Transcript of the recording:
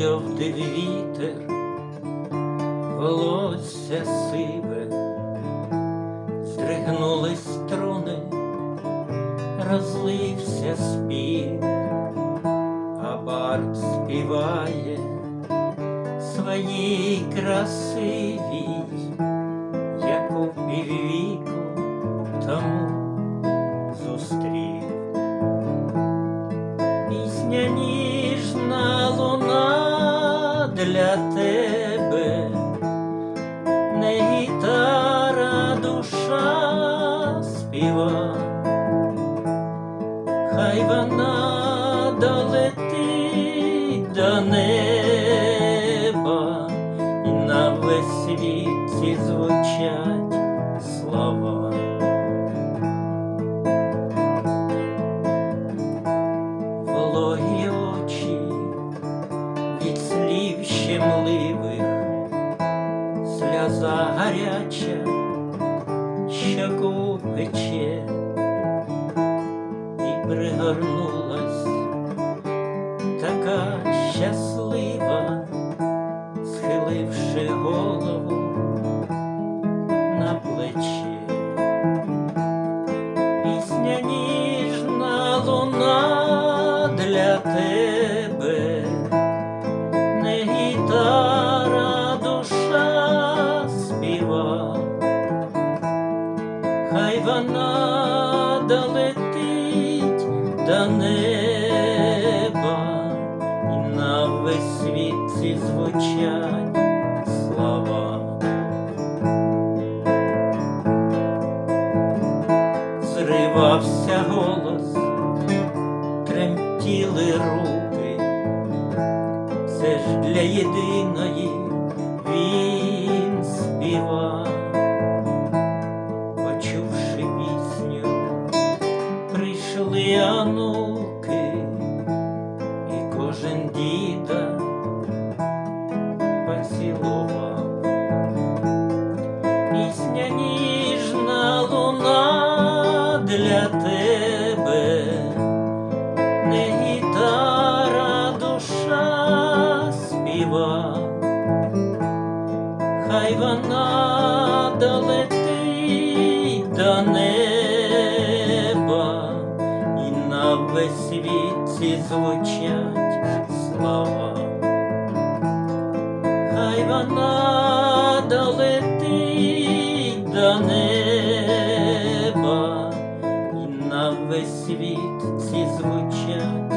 Будив вітер, волосся сиве, здригнули струни, розлився спів, а бард співає своїй красивій, яку піввіку тому зустрів. Пісня луна для тебе, не гітара душа співа, хай вона долетить до неба, і на весь світ звучать слова. Сльоза гаряча, щоку пече, і пригорнулась така щаслива, схиливши голову на плече. Пісня ніжна луна для тебе, до неба, і на весь світ ці звучать слова. зривався голос, тремтіли руки, це ж для єдиної він співав, онуки, і кожен діда поцілував. Пісня ніжна луна для тебе, не гітара душа співа, хай вона долетить до неба, весь світ звучать слова. Хай вона долетить до неба, і на весь світ ці звучать